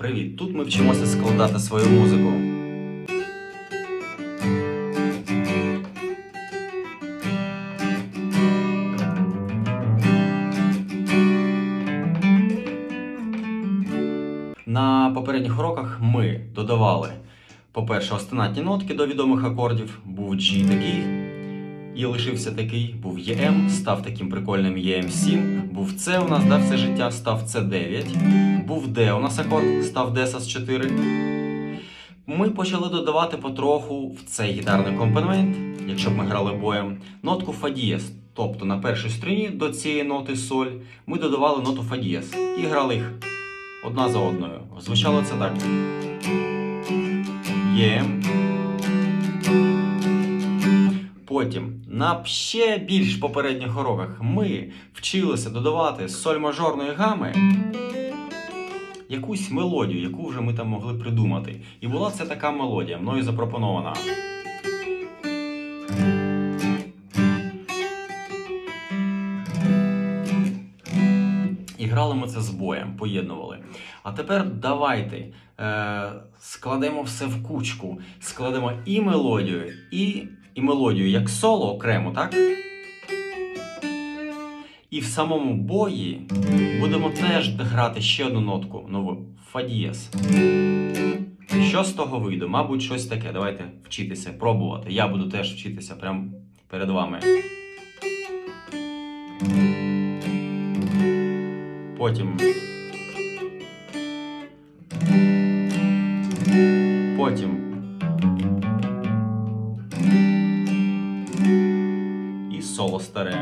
Привіт! Тут ми вчимося складати свою музику. На попередніх уроках ми додавали, по-перше, остинатні нотки до відомих акордів. Був G такий, і лишився такий, був EM, став таким прикольним EM7, був C у нас, да, все життя, став C9, був D у нас акорд, став D sus 4. Ми почали додавати потроху в цей гітарний компонент, якщо б ми грали боєм, нотку фа дієс. Тобто на першій струні до цієї ноти соль ми додавали ноту фа і грали їх одна за одною. Звучало це так. Єм. Потім на ще більш попередніх уроках ми вчилися додавати з соль мажорної гами якусь мелодію, яку вже ми там могли придумати. І була це така мелодія, мною запропонована. І грали ми це з боєм, поєднували. А тепер давайте е, складемо все в кучку. Складемо і мелодію, і, і мелодію як соло окремо, так? І в самому бої будемо теж грати ще одну нотку нову фа дієс. Що з того вийде? Мабуть, щось таке. Давайте вчитися, пробувати. Я буду теж вчитися прямо перед вами. Потім. Потім. соло старе.